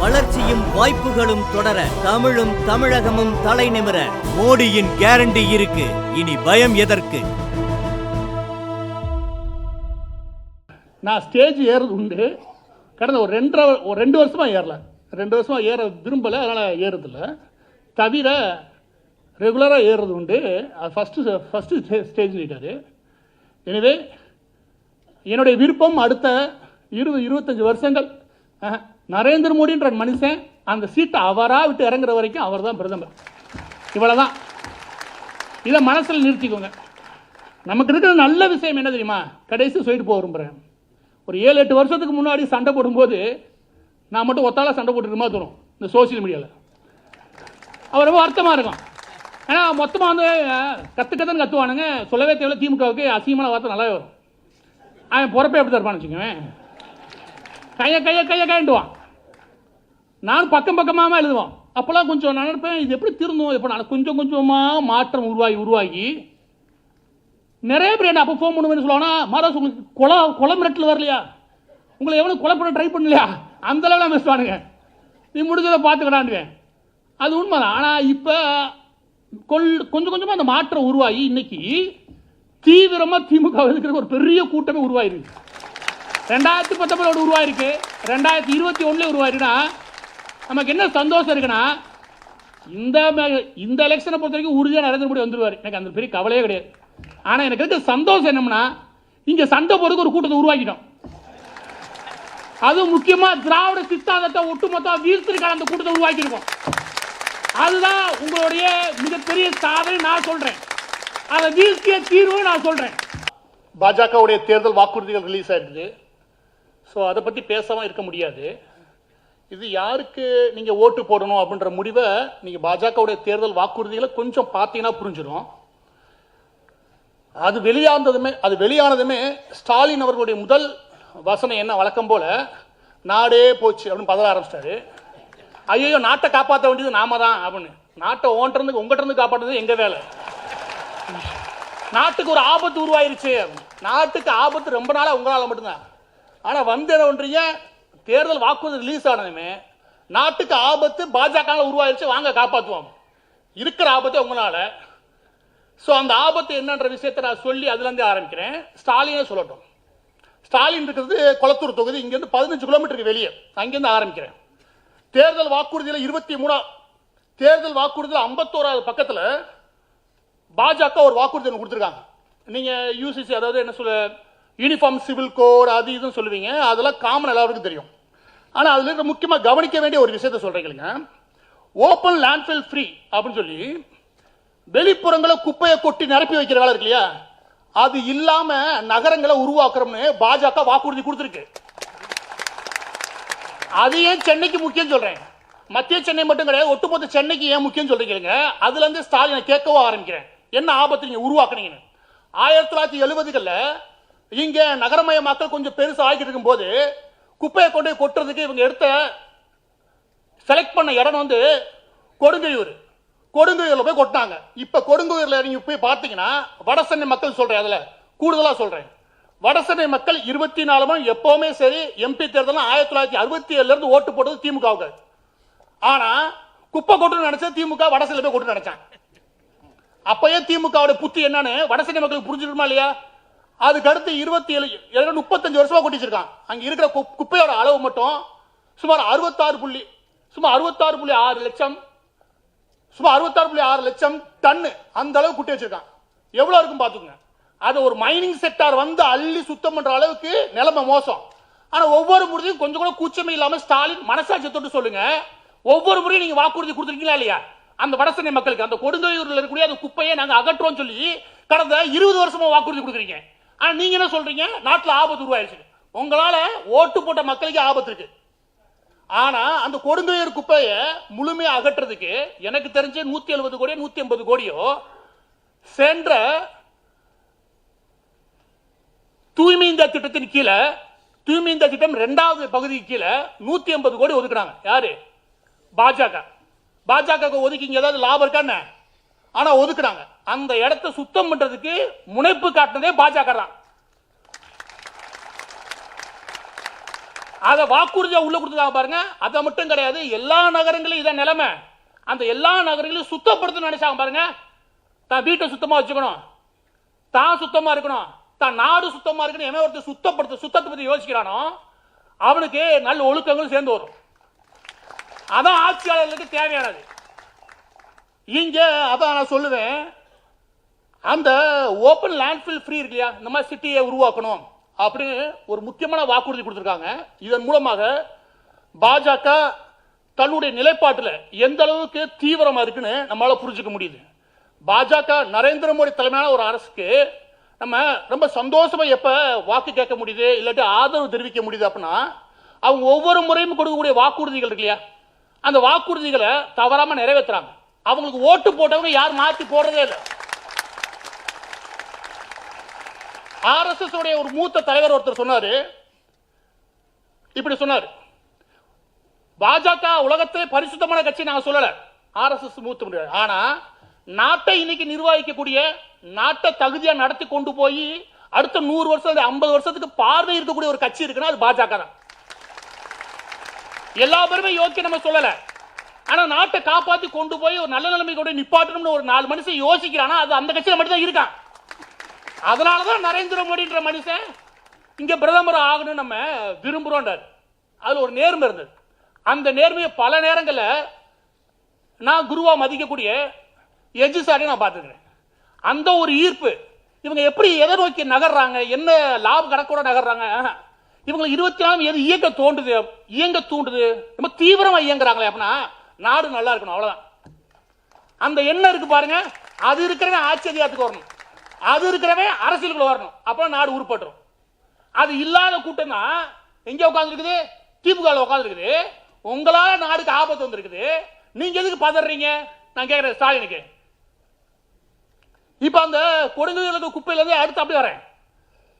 வளர்ச்சியும் வாய்ப்புகளும் தொடர தமிழும் தமிழகமும் தலை நிமிர மோடியின் கேரண்டி இருக்கு. இனி பயம் எதற்கு? நான் ஸ்டேஜ் ஏறது உண்டு. கடந்த ஒரு ரெண்டரை ஒரு ரெண்டு வருஷமாக ஏறல. ரெண்டு வருஷமாக ஏற விரும்பலை அதனால் ஏறுறதில்ல தவிர ரெகுலராக ஏறுறது உண்டு. அது ஃபஸ்ட்டு ஃபஸ்ட்டு ஸ்டேஜ் லீடரு எனவே என்னுடைய விருப்பம் அடுத்த இருபது இருபத்தஞ்சி வருஷங்கள். நரேந்திர மோடின்ற மனுஷன் அந்த சீட்டை அவராக விட்டு இறங்குற வரைக்கும் அவர் தான் பிரதமர். இவ்வளோதான் இதை மனசில் நிறுத்திக்கோங்க. நமக்கு இருக்கிற நல்ல விஷயம் என்ன தெரியுமா? கடைசி சொல்லிட்டு போக விரும்புகிறேன் ஒரு ஏழு எட்டு வருஷத்துக்கு முன்னாடி சண்டை போடும்போது நான் மட்டும் ஒத்தால சண்டை போட்டுருமா தோணும் இந்த சோஷியல் மீடியாவில் அவர் ரொம்ப வருத்தமாக இருக்கும். ஏன்னா மொத்தமாக வந்து கற்றுக்கத்தன்னு கற்றுவானுங்க சொல்லவே தேவையில்ல திமுகவுக்கு அசிங்கமான வார்த்தை நல்லாவே வரும். அவன் பொறப்பே எப்படி தருப்பான்னு வச்சுக்கோவேன் கையை கையை கையை கைண்டுவான் நான் பக்கம் பக்கமாக எழுதுவோம் அப்போல்லாம் கொஞ்சம் நான் நினைப்பேன் இது எப்படி திருந்தோம்? இப்போ நான் கொஞ்சம் கொஞ்சமாக மாற்றம் உருவாகி உருவாகி. நிறைய பேர் என்ன அப்போ ஃபோன் பண்ணுவேன்னு சொல்லுவானா மாதாஸ் உங்களுக்கு கொலை கொலை மிரட்டல் வரலையா? உங்களை எவ்வளோ கொலை பண்ண ட்ரை பண்ணலையா? அந்த அளவில் பேசுவானுங்க. நீ முடிஞ்சதை பார்த்துக்கடாண்டுவேன் அது உண்மைதான். ஆனால் இப்போ கொல் கொஞ்சம் கொஞ்சமாக அந்த மாற்றம் உருவாகி இன்னைக்கு தீவிரமாக திமுக இருக்கிற ஒரு பெரிய கூட்டமே உருவாயிருக்கு. ரெண்டாயிரத்தி பத்தொன்பதோடு உருவாயிருக்கு. ரெண்டாயிரத்தி இருபத்தி ஒன்றில் உருவாயிருக்குன்னா நமக்கு என்ன சந்தோஷம் இருக்குன்னா இந்த இந்த எலெக்ஷனை பொறுத்த வரைக்கும் உறுதியாக நரேந்திர மோடி வந்துருவார். எனக்கு அந்த பெரிய கவலையே கிடையாது. ஆனால் எனக்கு இருக்க சந்தோஷம் என்னம்னா இங்கே சண்டை போடுறதுக்கு ஒரு கூட்டத்தை உருவாக்கிட்டோம். அதுவும் முக்கியமாக திராவிட சித்தாந்தத்தை ஒட்டுமொத்தம் வீழ்த்திருக்கான அந்த கூட்டத்தை உருவாக்கியிருக்கோம். அதுதான் உங்களுடைய மிகப்பெரிய சாதனை நான் சொல்கிறேன் அதை வீழ்த்திய தீர்வு நான் சொல்கிறேன் பாஜகவுடைய தேர்தல் வாக்குறுதிகள் ரிலீஸ் ஆயிருக்கு ஸோ அதை பற்றி பேசாமல் இருக்க முடியாது. இது யாருக்கு நீங்கள் ஓட்டு போடணும் அப்படின்ற முடிவை நீங்கள் பாஜகவுடைய தேர்தல் வாக்குறுதிகளை கொஞ்சம் பார்த்தீங்கன்னா புரிஞ்சிடும். அது வெளியானதுமே அது வெளியானதுமே ஸ்டாலின் அவர்களுடைய முதல் வசனம் என்ன வழக்கம் போல நாடே போச்சு அப்படின்னு பதற ஆரம்பிச்சிட்டாரு. ஐயோ நாட்டை காப்பாற்ற வேண்டியது நாம தான் அப்படின்னு. நாட்டை ஓன்ட்டு உங்கள்கிட்ட இருந்து காப்பாற்றுறது எங்க வேலை? நாட்டுக்கு ஒரு ஆபத்து உருவாயிருச்சு. நாட்டுக்கு ஆபத்து ரொம்ப நாளாக உங்களால் மட்டும்தான். ஆனால் வந்து என்ன பண்ணுறீங்க தேர்தல் வாக்குறுதி ரிலீஸ் ஆனதுமே நாட்டுக்கு ஆபத்து பாஜக உருவாயிருச்சு வாங்க காப்பாற்றுவோம் இருக்கிற ஆபத்தை உங்களால். ஸோ அந்த ஆபத்து என்னன்ற விஷயத்தை நான் சொல்லி அதுலேருந்தே ஆரம்பிக்கிறேன். ஸ்டாலினே சொல்லட்டும். ஸ்டாலின் இருக்கிறது கொளத்தூர் தொகுதி. இங்கேருந்து பதினஞ்சு கிலோமீட்டருக்கு வெளியே. அங்கேருந்து ஆரம்பிக்கிறேன். தேர்தல் வாக்குறுதியில் இருபத்தி மூணா தேர்தல் வாக்குறுதியில் ஐம்பத்தோராவது பக்கத்தில் பாஜக ஒரு வாக்குறுதி ஒன்று கொடுத்துருக்காங்க. நீங்கள் யூசிசி அதாவது என்ன சொல்ல யூனிஃபார்ம் சிவில் கோட் அது இதுன்னு சொல்லுவீங்க. அதெல்லாம் காமன் எல்லாருக்கும் தெரியும். ஆனால் அதில் இருக்க முக்கியமாக கவனிக்க வேண்டிய ஒரு விஷயத்தை சொல்கிறீங்க ஓப்பன் லேண்ட்ஃபில் ஃப்ரீ அப்படின்னு சொல்லி வெளிப்புறங்களை குப்பையை கொட்டி நிரப்பி வைக்கிற வேலை இருக்கு இல்லையா அது இல்லாம நகரங்களை உருவாக்குறோம்னு பாஜக வாக்குறுதி கொடுத்துருக்கு. அது ஏன் சென்னைக்கு முக்கியம் சொல்றேன். மத்திய சென்னை மட்டும் கிடையாது ஒட்டுமொத்த சென்னைக்கு ஏன் முக்கியம் சொல்றீங்க அதுல இருந்து ஸ்டாலினை கேட்கவும் ஆரம்பிக்கிறேன். என்ன ஆபத்து நீங்க உருவாக்குனீங்கன்னு. ஆயிரத்தி தொள்ளாயிரத்தி எழுபதுகள்ல இங்க நகரமயமாக்கல் கொஞ்சம் பெருசாக ஆகிட்டு இருக்கும்போது குப்பையை கொண்டு போய் கொட்டுறதுக்கு இவங்க எடுத்த செலக்ட் பண்ண இடம் வந்து கொடுங்கையூர். கொடுங்கையூரில் போய் கொட்டினாங்க. இப்போ கொடுங்கையூரில் நீங்கள் போய் பார்த்தீங்கன்னா வடசென்னை மக்கள் சொல்கிறேன் அதில். கூடுதலாக சொல்கிறேன் வடசென்னை மக்கள் இருபத்தி நாலு மணி எப்போவுமே சரி எம்பி தேர்தலும் ஆயிரத்தி தொள்ளாயிரத்தி அறுபத்தி ஏழுலேருந்து ஓட்டு போட்டது திமுகவுக்கு. ஆனால் குப்பை கொட்டுன்னு நினச்சா திமுக வடசென்னை போய் கொட்டு நினைச்சான் அப்பயே திமுகவோட புத்தி என்னன்னு வடசென்னை மக்களுக்கு புரிஞ்சிருமா இல்லையா? அதுக்கு அடுத்து இருபத்தி ஏழு முப்பத்தஞ்சு வருஷமா கொட்டி வச்சிருக்கான் அங்க இருக்கிற குப்பையோட அளவு மட்டும் சுமார் அறுபத்தாறு புள்ளி சுமார் அறுபத்தாறு புள்ளி ஆறு லட்சம் சுமார் அறுபத்தாறு புள்ளி ஆறு லட்சம் டன்னு அந்த அளவு குட்டி வச்சிருக்கான். எவ்வளவு இருக்கும் பாத்துக்கங்க அது ஒரு மைனிங் செக்டார் வந்து அள்ளி சுத்தம் பண்ற அளவுக்கு நிலைமை மோசம். ஆனா ஒவ்வொரு முறையும் கொஞ்சம் கூட கூச்சமே இல்லாம ஸ்டாலின் மனசாட்சி தொட்டு சொல்லுங்க. ஒவ்வொரு முறையும் நீங்க வாக்குறுதி கொடுத்துருக்கீங்களா இல்லையா? அந்த வடசென்னை மக்களுக்கு அந்த கொடுங்கையூர்ல இருக்கக்கூடிய அந்த குப்பையை நாங்க அகற்றோம் சொல்லி கடந்த இருபது வருஷமா வாக்குறுதி கொடுக்குறீங்க. ஆனா நீங்க என்ன சொல்றீங்க? நாட்டுல ஆபத்து உருவாயிருச்சு உங்களால ஓட்டு போட்ட மக்களுக்கு ஆபத்து இருக்கு. ஆனா அந்த கொடுங்கையர் குப்பையை முழுமையா அகற்றுறதுக்கு எனக்கு தெரிஞ்ச நூத்தி எழுபது கோடியோ நூத்தி ஐம்பது கோடியோ சென்ற தூய்மை இந்தியா திட்டத்தின் கீழே தூய்மை இந்தியா திட்டம் ரெண்டாவது பகுதிக்கு கீழே நூத்தி ஐம்பது கோடி ஒதுக்குறாங்க யாரு? பாஜக. பாஜக ஒதுக்கி இங்க ஏதாவது லாபம் இருக்கா ஆனா ஒதுக்குறாங்க அந்த இடத்தை சுத்தம் பண்றதுக்கு முனைப்பு காட்டினதே பாஜக தான். அதை வாக்குறுதியா உள்ள கொடுத்துருக்காங்க பாருங்க. அதை மட்டும் கிடையாது எல்லா நகரங்களும் இதான் நிலைமை. அந்த எல்லா நகரங்களையும் சுத்தப்படுத்தணும்னு நினைச்சாங்க பாருங்க. தான் வீட்டை சுத்தமா வச்சுக்கணும். தான் சுத்தமா இருக்கணும். தான் நாடு சுத்தமா இருக்கணும் எவன் ஒருத்தர் சுத்தப்படுத்த சுத்தத்தை பத்தி யோசிக்கிறானோ அவனுக்கு நல்ல ஒழுக்கங்களும் சேர்ந்து வரும். அதான் ஆட்சியாளர்களுக்கு தேவையானது. இங்க அதான் நான் சொல்லுவேன். அந்த ஓப்பன் லேண்ட்ஃபில் ஃப்ரீ இருக்கு இல்லையா இந்த மாதிரி சிட்டியை உருவாக்கணும் அப்படின்னு ஒரு முக்கியமான வாக்குறுதி கொடுத்துருக்காங்க. இதன் மூலமாக பாஜக தன்னுடைய நிலைப்பாட்டில் எந்த அளவுக்கு தீவிரமாக இருக்குன்னு நம்மளால் புரிஞ்சுக்க முடியுது. பாஜக நரேந்திர மோடி தலைமையான ஒரு அரசுக்கு நம்ம ரொம்ப சந்தோஷமாக எப்போ வாக்கு கேட்க முடியுது இல்லாட்டி ஆதரவு தெரிவிக்க முடியுது அப்படின்னா அவங்க ஒவ்வொரு முறையும் கொடுக்கக்கூடிய வாக்குறுதிகள் இருக்கு இல்லையா அந்த வாக்குறுதிகளை தவறாமல் நிறைவேற்றுறாங்க அவங்களுக்கு ஓட்டு போட்டவங்க யார் மாற்றி போடுறதே இல்லை. ஆர்எஸ்எஸ் உடைய ஒரு மூத்த தலைவர் ஒருத்தர் சொன்னாரு. இப்படி சொன்னார். பாஜக உலகத்தை பரிசுத்தமான கட்சி நான் சொல்லல. ஆர்எஸ்எஸ் மூத்த முடியாது ஆனா நாட்டை இன்னைக்கு நிர்வகிக்கக்கூடிய நாட்டை தகுதியா நடத்தி கொண்டு போய் அடுத்த நூறு வருஷம் ஐம்பது வருஷத்துக்கு பார்வை இருக்கக்கூடிய ஒரு கட்சி இருக்குன்னா அது பாஜக தான். எல்லா பேருமே யோசிக்க நம்ம சொல்லல. ஆனா நாட்டை காப்பாத்தி கொண்டு போய் ஒரு நல்ல நிலைமை கொண்டு நிப்பாட்டணும்னு ஒரு நாலு மனுஷன் யோசிக்கிறானா அது அந்த கட்சியில மட்டும் தான் இருக்கான். அதனால தான் நரேந்திர மோடின்ற மனுஷன் இங்கே பிரதமர் ஆகணும்னு நம்ம விரும்புகிறோன்றார் அதில் ஒரு நேர்மை இருந்தது. அந்த நேர்மையை பல நேரங்களில் நான் குருவா மதிக்கக்கூடிய எஜ்ஜு சாரி நான் பார்த்துக்கிறேன். அந்த ஒரு ஈர்ப்பு இவங்க எப்படி எதை நோக்கி நகர்றாங்க என்ன லாப கணக்கோட நகர்றாங்க? ஆஹா. இவங்களை இருபத்தி நாலு எது இயங்க தோண்டுது இயங்க தூண்டுது. ரொம்ப தீவிரமாக இயங்குறாங்களே அப்படின்னா நாடு நல்லா இருக்கணும் அவ்வளோதான் அந்த எண்ணம் இருக்கு பாருங்க அது இருக்கிறத ஆச்சரியத்துக்கு வரணும். அது இருக்கிறவன் அரசியலுக்குள்ள வரணும். அப்ப நாடு உருப்பட்டுரும். அது இல்லாத கூட்டம் தான் எங்க உட்காந்துருக்குது திமுக உட்காந்துருக்குது உங்களால நாடுக்கு ஆபத்து வந்திருக்குது. நீங்க எதுக்கு பதறீங்க? நான் கேட்கிறேன் ஸ்டாலினுக்கு. இப்ப அந்த கொடுங்குகளுக்கு குப்பையில இருந்து அடுத்து அப்படி வரேன்.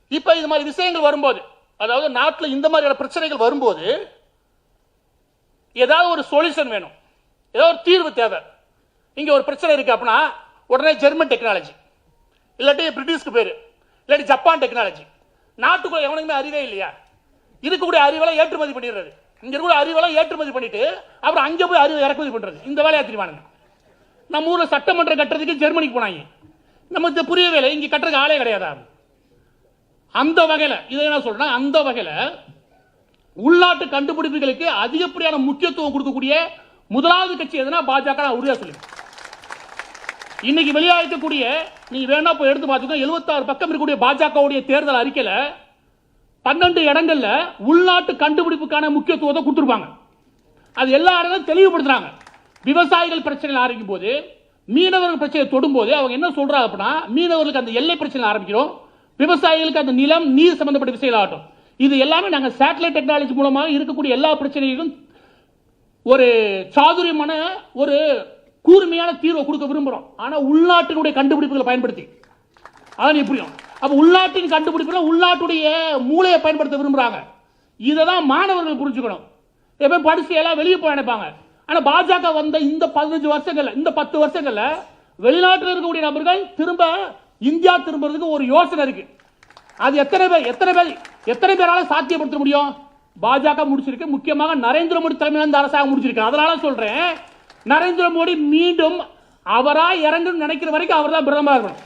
இப்ப இது மாதிரி விஷயங்கள் வரும்போது அதாவது நாட்டில் இந்த மாதிரியான பிரச்சனைகள் வரும்போது ஏதாவது ஒரு சொல்யூஷன் வேணும். ஏதாவது ஒரு தீர்வு தேவை. இங்க ஒரு பிரச்சனை இருக்கு அப்படின்னா உடனே ஜெர்மன் டெக்னாலஜி இல்லாட்டி பிரிட்டிஷ்க்கு பேர். இல்லாட்டி ஜப்பான் டெக்னாலஜி நாட்டுக்குள்ள எவனுக்குமே அறிவே இல்லையா? இருக்கக்கூடிய அறிவெல்லாம் ஏற்றுமதி பண்ணிடுறது. இங்க இருக்கக்கூடிய அறிவெல்லாம் ஏற்றுமதி பண்ணிட்டு அப்புறம் அங்க போய் அறிவு இறக்குமதி பண்றது. இந்த வேலையா தெரிவானுங்க நம்ம ஊர்ல சட்டமன்றம் கட்டுறதுக்கு ஜெர்மனிக்கு போனாங்க. நமக்கு புரியவே இல்லை. இங்க கட்டுறதுக்கு ஆளே கிடையாதா அந்த வகையில இதை என்ன சொல்றேன் அந்த வகையில உள்நாட்டு கண்டுபிடிப்புகளுக்கு அதிகப்படியான முக்கியத்துவம் கொடுக்கக்கூடிய முதலாவது கட்சி எதுனா பாஜக நான் உறுதியாக சொல்லுவேன். இன்னைக்கு வெளியாகக்கூடிய நீங்க வேணா போய் எடுத்து பார்த்துக்கோ 76 பக்கம் இருக்கக்கூடிய பாஜகவுடைய தேர்தல் அறிக்கையில பன்னெண்டு இடங்கள்ல உள்நாட்டு கண்டுபிடிப்புக்கான முக்கியத்துவத்தை கொடுத்துருப்பாங்க. அது எல்லா இடங்களும் தெளிவுபடுத்துறாங்க. விவசாயிகள் பிரச்சனைகள் ஆரம்பிக்கும் போது மீனவர்கள் பிரச்சனை தொடும்போது அவங்க என்ன சொல்றாங்க அப்படின்னா மீனவர்களுக்கு அந்த எல்லை பிரச்சனை ஆரம்பிக்கிறோம். விவசாயிகளுக்கு அந்த நிலம் நீர் சம்பந்தப்பட்ட விஷயங்கள் ஆகட்டும் இது எல்லாமே நாங்கள் சேட்டலைட் டெக்னாலஜி மூலமாக இருக்கக்கூடிய எல்லா பிரச்சனைகளும் ஒரு சாதுரியமான ஒரு கூர்மையான தீர்வை கொடுக்க விரும்புகிறோம் ஆனால் உள்நாட்டினுடைய கண்டுபிடிப்புகளை பயன்படுத்தி. அதான் புரியும். அப்போ உள்நாட்டின் கண்டுபிடிப்புல உள்நாட்டுடைய மூளையை பயன்படுத்த விரும்புகிறாங்க இதை தான் மாணவர்கள் புரிஞ்சுக்கணும். எப்போ படிச்சு எல்லாம் வெளியே போய் நினைப்பாங்க ஆனால் பாஜக வந்த இந்த பதினஞ்சு வருஷங்கள்ல இந்த பத்து வருஷங்கள்ல வெளிநாட்டில் இருக்கக்கூடிய நபர்கள் திரும்ப இந்தியா திரும்புறதுக்கு ஒரு யோசனை இருக்கு. அது எத்தனை பேர் எத்தனை பேர் எத்தனை பேரால சாத்தியப்படுத்த முடியும்? பாஜக முடிச்சிருக்கு. முக்கியமாக நரேந்திர மோடி தலைமையில் இந்த அரசாங்கம் முடிச்சிருக்கு. அதனால சொல்றேன் நரேந்திர மோடி மீண்டும் அவரா இறங்கும் நினைக்கிற வரைக்கும் அவர் தான் பிரதமர் இருக்கணும்.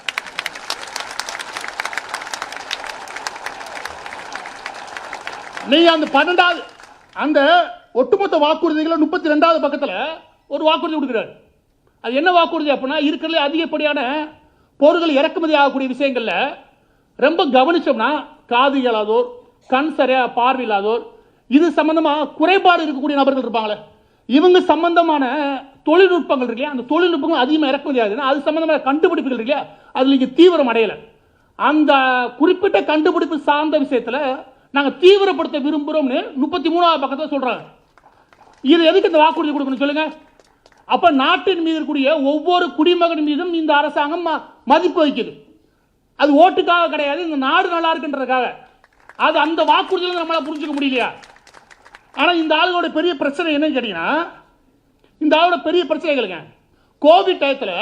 நீங்க அந்த பன்னெண்டாவது அந்த ஒட்டுமொத்த வாக்குறுதிகளை முப்பத்தி ரெண்டாவது பக்கத்துல ஒரு வாக்குறுதி கொடுக்குறாரு. அது என்ன வாக்குறுதி அப்படின்னா இருக்கிறதுல அதிகப்படியான பொருட்கள் இறக்குமதி ஆகக்கூடிய விஷயங்களில் ரொம்ப கவனிச்சோம்னா காது இயலாதோர் கண் சரியா பார்வையில்லாதோர் இது சம்பந்தமா குறைபாடு இருக்கக்கூடிய நபர்கள் இருப்பாங்களே. இவங்க சம்பந்தமான தொழில்நுட்பங்கள் இருக்கு இல்லையா? அந்த தொழில்நுட்பங்கள் அதிகமாக இறக்குமதி ஆகுதுன்னா அது சம்பந்தமான கண்டுபிடிப்புகள் இருக்கு இல்லையா? அதில் இங்க தீவிரம் அடையலை. அந்த குறிப்பிட்ட கண்டுபிடிப்பு சார்ந்த விஷயத்தில் நாங்கள் தீவிரப்படுத்த விரும்புகிறோம்னு முப்பத்தி மூணாவது பக்கத்தில் சொல்கிறாங்க இது எதுக்கு இந்த வாக்குறுதி கொடுக்கணும் சொல்லுங்க? அப்ப நாட்டின் மீது இருக்கக்கூடிய ஒவ்வொரு குடிமகன் மீதும் இந்த அரசாங்கம் மதிப்பு வைக்குது அது ஓட்டுக்காக கிடையாது இந்த நாடு நல்லா இருக்குன்றதுக்காக. அது அந்த வாக்குறுதியில நம்மளால புரிஞ்சுக்க முடியலையா? ஆனால் இந்த ஆளுகளோட பெரிய பிரச்சனை என்னன்னு கேட்டீங்கன்னா இந்த ஆளோட பெரிய பிரச்சனைகளுங்க கோவிட் டயத்தில்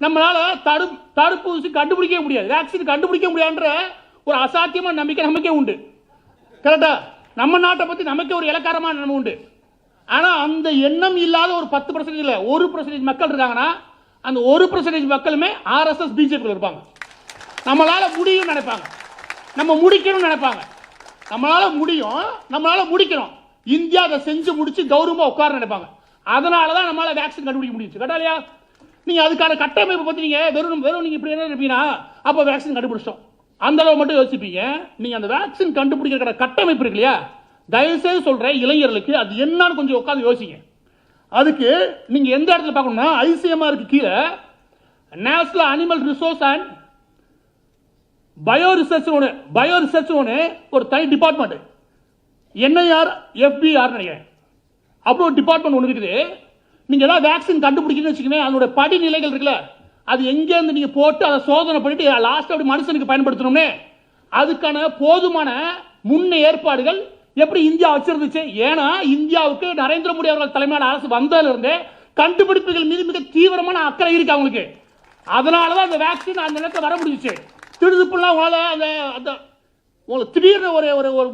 நம்மளால் தடு தடுப்பூசி கண்டுபிடிக்க முடியாது. வேக்சின் கண்டுபிடிக்க முடியாதுன்ற ஒரு அசாத்தியமான நம்பிக்கை நமக்கே உண்டு. கரெக்டா நம்ம நாட்டை பற்றி நமக்கே ஒரு இலக்காரமான நம்ம உண்டு. ஆனால் அந்த எண்ணம் இல்லாத ஒரு பத்து பர்சன்டேஜ் இல்லை ஒரு பர்சன்டேஜ் மக்கள் இருக்காங்கன்னா அந்த ஒரு பர்சன்டேஜ் மக்களுமே ஆர்எஸ்எஸ் பிஜேபியில் இருப்பாங்க. நம்மளால் முடியும்னு நினைப்பாங்க. நம்ம முடிக்கணும்னு நினைப்பாங்க. நம்மளால முடியும் நம்மளால முடிக்கணும். இந்தியா அதை செஞ்சு முடிச்சு கௌரவமா உட்கார நினைப்பாங்க. அதனால தான் நம்மளால வேக்சின் கண்டுபிடிக்க முடியுது. கேட்டா இல்லையா? நீங்க அதுக்கான கட்டமைப்பு பத்தி நீங்க வெறும் வெறும் நீங்க இப்படி என்ன இருப்பீங்கன்னா அப்போ வேக்சின் கண்டுபிடிச்சிட்டோம். அந்த அளவு மட்டும் யோசிப்பீங்க. நீங்க அந்த வேக்சின் கண்டுபிடிக்கிற கட்டமைப்பு இருக்கு இல்லையா? தயவுசெய்து சொல்ற இளைஞர்களுக்கு அது என்னன்னு கொஞ்சம் உட்காந்து யோசிங்க. அதுக்கு நீங்க எந்த இடத்துல பார்க்கணும்னா ஐசிஎம்ஆருக்கு கீழே national animal resource and bio research ஒன்று பயோ ரிசர்ச் ஒன்று ஒரு தனி டிபார்ட்மெண்ட் என்ஐஆர் எஃபிஆர் நினைக்கிறேன். அப்புறம் ஒரு டிபார்ட்மெண்ட் ஒன்று இருக்குது. நீங்கள் ஏதாவது வேக்சின் கண்டுபிடிக்கணும்னு வச்சுக்கோங்க அதனுடைய படிநிலைகள் இருக்குல்ல அது எங்கேருந்து நீங்கள் போட்டு அதை சோதனை பண்ணிட்டு லாஸ்ட் அப்படி மனுஷனுக்கு பயன்படுத்தணும்னு அதுக்கான போதுமான முன் ஏற்பாடுகள் எப்படி இந்தியா வச்சிருந்துச்சு? ஏன்னா இந்தியாவுக்கு நரேந்திர மோடி அவர்கள் தலைமையான அரசு வந்ததிலிருந்தே கண்டுபிடிப்புகள் மீது மிக தீவிரமான அக்கறை இருக்கு அவங்களுக்கு. அதனால தான் அந்த வேக்சின் அந்த நேரத்தில் வர முடிஞ்சிச்சு. திடுதுப்புலாம் வாழ அந்த அந்த உங்களுக்கு திடீர்னு ஒரு ஒரு ஒரு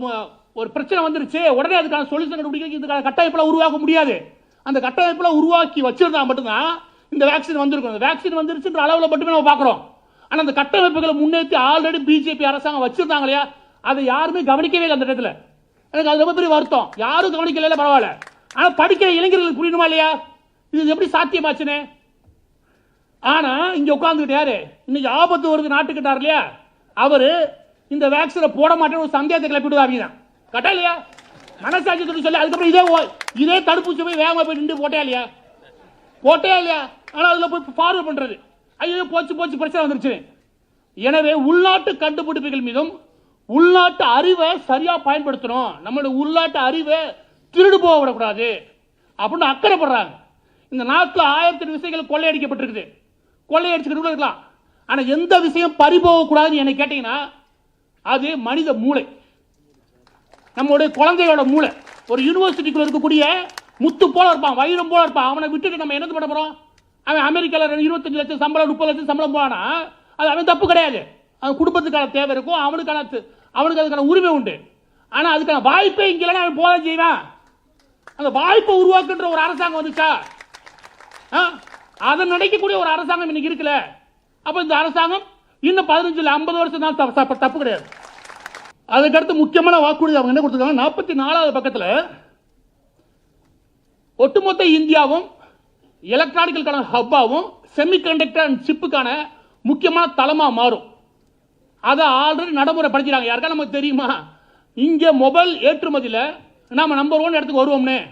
ஒரு பிரச்சனை வந்துருச்சு உடனே அதுக்கான சொல்யூஷன் கண்டுபிடிக்க இதுக்கான கட்டமைப்பெல்லாம் உருவாக்க முடியாது. அந்த கட்டமைப்பெல்லாம் உருவாக்கி வச்சிருந்தா மட்டும்தான் இந்த வேக்சின் வந்திருக்கும். அந்த வேக்சின் வந்துருச்சுன்ற அளவில் மட்டுமே நம்ம பார்க்குறோம். ஆனால் அந்த கட்டமைப்புகளை முன்னேற்றி ஆல்ரெடி பிஜேபி அரசாங்கம் வச்சுருந்தாங்க இல்லையா? அதை யாருமே கவனிக்கவே இல்லை அந்த இடத்துல. எனக்கு அது ரொம்ப பெரிய வருத்தம். யாரும் கவனிக்கல பரவாயில்ல. ஆனால் படிக்கிற இளைஞர்களுக்கு புரியணுமா இல்லையா? இது எப்படி சாத்தியமாச்சுன்னு? ஆனா இங்க உட்காந்துக்கிட்டு யாரு? இன்னைக்கு ஆபத்து வருது நாட்டுக்கிட்டார் இல்லையா அவரு இந்த வேக்சினை போட மாட்டேன்னு ஒரு சந்தேகத்தை கிளப்பிடுவா தான் கட்டா இல்லையா? மனசாட்சி தொட்டு சொல்லி அதுக்கப்புறம் இதே ஓ- இதே தடுப்பூசி போய் வேகமா போய் நின்று போட்டே இல்லையா? போட்டே இல்லையா? ஆனா அதுல போய் ஃபார்வர்ட் பண்றது. ஐயோ போச்சு போச்சு பிரச்சனை வந்துருச்சு. எனவே உள்நாட்டு கண்டுபிடிப்புகள் மீதும் உள்நாட்டு அறிவை சரியா பயன்படுத்தணும். நம்மளுடைய உள்நாட்டு அறிவை திருடு போக விடக்கூடாது அப்படின்னு அக்கறைப்படுறாங்க. இந்த நாட்டில் ஆயிரத்தி எட்டு விஷயங்கள் கொள்ளையடிக்கப்பட்டிருக்குது. கொள்ளையடிச்சுக்கிட்டு கூட இருக்கலாம். ஆனால் எந்த விஷயம் பறிபோகக்கூடாதுன்னு என்னை கேட்டீங்கன்னா அது மனித மூளை. நம்மளுடைய குழந்தையோட மூளை. ஒரு யூனிவர்சிட்டிக்குள்ள இருக்கக்கூடிய முத்து போல இருப்பான் வைரம் போல இருப்பான். அவனை விட்டுட்டு நம்ம என்னது பண்ண போகிறோம் அவன் அமெரிக்கால இருபத்தஞ்சு லட்சம் சம்பளம் முப்பது லட்சம் சம்பளம் போனா அது அவன் தப்பு கிடையாது. அவன் குடும்பத்துக்கான தேவை இருக்கும். அவனுக்கான அவனுக்கு அதுக்கான உரிமை உண்டு. ஆனால் அதுக்கான வாய்ப்பே இங்கே இல்லைன்னா அவன் போத செய்வான். அந்த வாய்ப்பை உருவாக்குன்ற ஒரு அரசாங்கம் வந்துச்சா? ஆ? அதை நினைக்கக்கூடிய ஒரு அரசாங்கம் இன்னைக்கு இருக்குல்ல? அப்ப இந்த அரசாங்கம் இன்னும் பதினஞ்சு ஐம்பது வருஷம் தான் தப்பு- கிடையாது. அதுக்கடுத்து முக்கியமான வாக்குறுதி அவங்க என்ன கொடுத்துருக்காங்க? நாற்பத்தி நாலாவது பக்கத்தில் ஒட்டுமொத்த இந்தியாவும் எலக்ட்ரானிக்கலுக்கான ஹப்பாவும் செமிகண்டக்டர் அண்ட் சிப்புக்கான முக்கியமான தளமாக மாறும். அதை ஆல்ரெடி நடைமுறை படிக்கிறாங்க யாருக்கா நமக்கு தெரியுமா? இங்கே மொபைல் ஏற்றுமதியில் நாம் நம்பர் ஒன் இடத்துக்கு வருவோம்னே.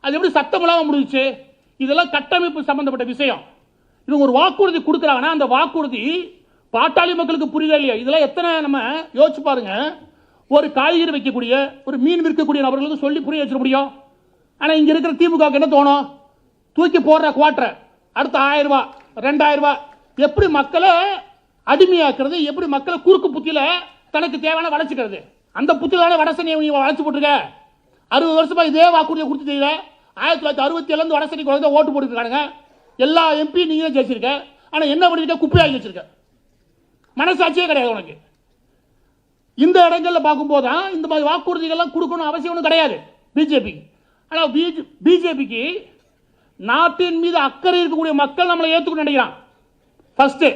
அது எப்படி சத்தமில்லாமல் முடிஞ்சிச்சு முடிஞ்சுச்சு? இதெல்லாம் கட்டமைப்பு சம்பந்தப்பட்ட விஷயம். இது ஒரு வாக்குறுதி கொடுக்குறாங்கன்னா அந்த வாக்குறுதி பாட்டாளி மக்களுக்கு புரியுதா இல்லையா? இதெல்லாம் எத்தனை நம்ம யோசிச்சு பாருங்க. ஒரு காய்கறி வைக்கக்கூடிய ஒரு மீன் விற்கக்கூடிய நபர்களுக்கு சொல்லி புரிய வச்சிட முடியும். ஆனால் இங்கே இருக்கிற திமுக என்ன தோணும்? தூக்கி போடுற குவாட்டரை. அடுத்த ஆயிரம் ரூபா ரெண்டாயிரம் ரூபா எப்படி மக்களை அடிமையாக்குறது எப்படி மக்களை குறுக்கு புத்தியில் தனக்கு தேவையான வளர்ச்சிக்கிறது? அந்த புத்தியிலான வடசனியை நீ வளர்ச்சி போட்டுருக்க? அறுபது வருஷமா இதே வாக்குறுதியை கொடுத்து தெரியல ஆயிரத்தி தொள்ளாயிரத்தி அறுபத்தி ஏழுல வடசரி குழந்தை ஓட்டு போட்டுருக்கானுங்க எல்லா எம்பி நீங்க ஜெயிச்சிருக்க. ஆனால் என்ன பண்ணிருக்க குப்பையாகி வச்சிருக்க. மனசாட்சியே கிடையாது உனக்கு. இந்த இடங்கள்ல பார்க்கும்போது தான் இந்த மாதிரி வாக்குறுதிகள்லாம் கொடுக்கணும் அவசியம் ஒன்றும் கிடையாது. பிஜேபிக்கு ஆனால் பிஜேபிக்கு நாட்டின் மீது அக்கறை இருக்கக்கூடிய மக்கள் நம்மளை ஏற்றுக்கணும் நினைக்கிறான். ஃபஸ்ட்டு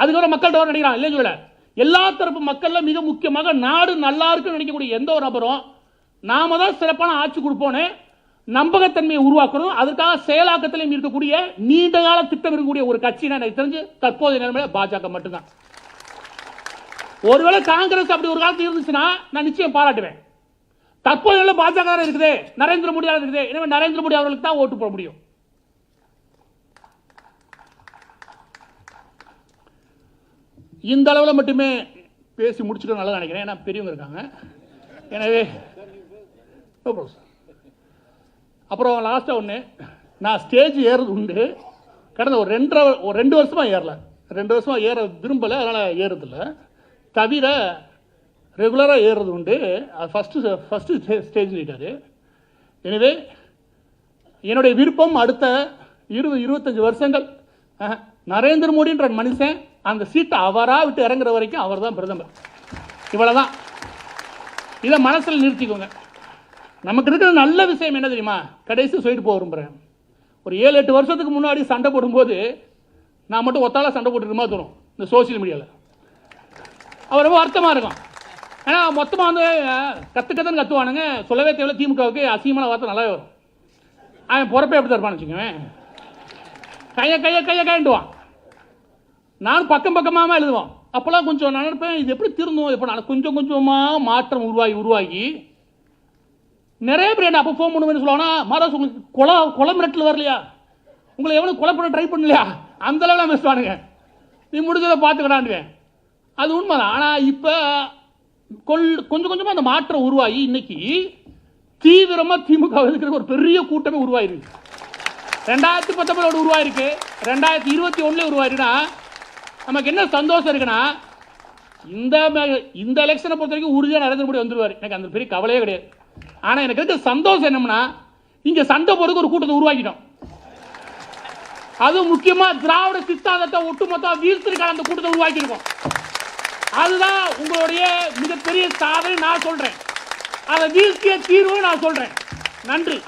அதுக்கப்புறம் மக்கள்கிட்ட வர நினைக்கிறான். இல்லைன்னு சொல்ல எல்லா தரப்பு மக்களில் மிக முக்கியமாக நாடு நல்லா இருக்குன்னு நினைக்கக்கூடிய எந்த ஒரு நபரும் நாம தான் சிறப்பான ஆட்சி கொடுப்போன்னு நம்பகத்தன்மையை உருவாக்கணும். அதற்காக செயலாக்கத்திலையும் இருக்கக்கூடிய நீண்ட கால திட்டம் இருக்கக்கூடிய ஒரு கட்சினா எனக்கு தெரிஞ்சு தற்போதைய நிலைமையில பாஜக மட்டும்தான். ஒருவேளை காங்கிரஸ் அப்படி ஒரு காலத்தில் இருந்துச்சுன்னா நான் நிச்சயம் பாராட்டுவேன். தற்போதைய பாஜக இருக்குது? நரேந்திர மோடி இருக்குது? எனவே நரேந்திர மோடி அவர்களுக்கு தான் ஓட்டு போட முடியும். இந்த அளவில் மட்டுமே பேசி முடிச்சுட்டு நல்லா நினைக்கிறேன். ஏன்னா பெரியவங்க இருக்காங்க. எனவே நோ ப்ராப்ளம். அப்புறம் லாஸ்ட்டாக ஒன்று நான் ஸ்டேஜ் ஏறது உண்டு. கடந்த ஒரு ரெண்டரை ஒரு ரெண்டு வருஷமாக ஏறல. ரெண்டு வருஷமாக ஏற விரும்பலை அதனால் ஏறதில்லை. தவிர ரெகுலராக ஏறுறது உண்டு. அது ஃபஸ்ட்டு ஃபஸ்ட்டு ஸ்டேஜ் நீட்டாரு எனவே என்னுடைய விருப்பம் அடுத்த இருபது இருபத்தஞ்சி வருஷங்கள். நரேந்திர மோடின்ற மனுஷன் அந்த சீட்டை அவராக விட்டு இறங்குற வரைக்கும் அவர் தான் பிரதமர். இவ்வளோதான் இதை மனசில் நிறுத்திக்கோங்க. நமக்கு இருக்கிற நல்ல விஷயம் என்ன தெரியுமா? கடைசி சொல்லிட்டு போக விரும்புகிறேன் ஒரு ஏழு எட்டு வருஷத்துக்கு முன்னாடி சண்டை போடும்போது நான் மட்டும் ஒத்தால சண்டை போட்டுருக்க மாதிரி தோணும் இந்த சோஷியல் மீடியாவில் அவர் ரொம்ப வருத்தமாக இருக்கும். ஏன்னா மொத்தமாக வந்து கற்று கற்றுன்னு கற்றுவானுங்க சொல்லவே தேவையில்ல திமுகவுக்கு அசிங்கமான வார்த்தை நல்லாவே வரும். அவன் பொறப்பே எப்படி தான் இருப்பான்னு வச்சுக்கோவேன் கையை கையை கையை கைண்டுவான் நான் பக்கம் பக்கமாக எழுதுவோம். அப்போல்லாம் கொஞ்சம் நான் நினைப்பேன் இது எப்படி திருந்தோம்? இப்போ நான் கொஞ்சம் கொஞ்சமாக மாற்றம் உருவாகி உருவாகி நிறைய பேர் என்ன அப்போ ஃபோன் பண்ணுவேன்னு சொல்லுவாங்கன்னா மாதாஸ் உங்களுக்கு கொலை கொலை மிரட்டில் வரலையா? உங்களை எவனும் கொலை பண்ண ட்ரை பண்ணலையா? அந்த அளவில் பேசுவானுங்க. நீ முடிஞ்சதை பார்த்துக்கடான்டுவேன் அது உண்மைதான். ஆனால் இப்போ கொள் கொஞ்சம் கொஞ்சமாக அந்த மாற்றம் உருவாகி இன்னைக்கு தீவிரமாக திமுக இருக்கிற ஒரு பெரிய கூட்டமே உருவாயிருக்கு. ரெண்டாயிரத்தி பத்தொன்பதோட உருவாயிருக்கு. ரெண்டாயிரத்தி இருபத்தி ஒன்றுல உருவாயிருக்குன்னா நமக்கு என்ன சந்தோஷம் இருக்குன்னா இந்த இந்த எலெக்ஷனை பொறுத்த வரைக்கும் உறுதியாக நரேந்திர மோடி வந்துடுவார் எனக்கு அந்த பெரிய கவலையே கிடையாது. ஆனால் எனக்கு இருக்க சந்தோஷம் என்னம்னா இங்கே சண்டை போடுறதுக்கு ஒரு கூட்டத்தை உருவாக்கிட்டோம். அது முக்கியமாக திராவிட சித்தாந்தத்தை ஒட்டுமொத்த வீழ்த்திருக்கான அந்த கூட்டத்தை உருவாக்கியிருக்கோம். அதுதான் உங்களுடைய மிகப்பெரிய சாதனை நான் சொல்கிறேன் அதை வீழ்த்திய தீர்வு நான் சொல்கிறேன் நன்றி.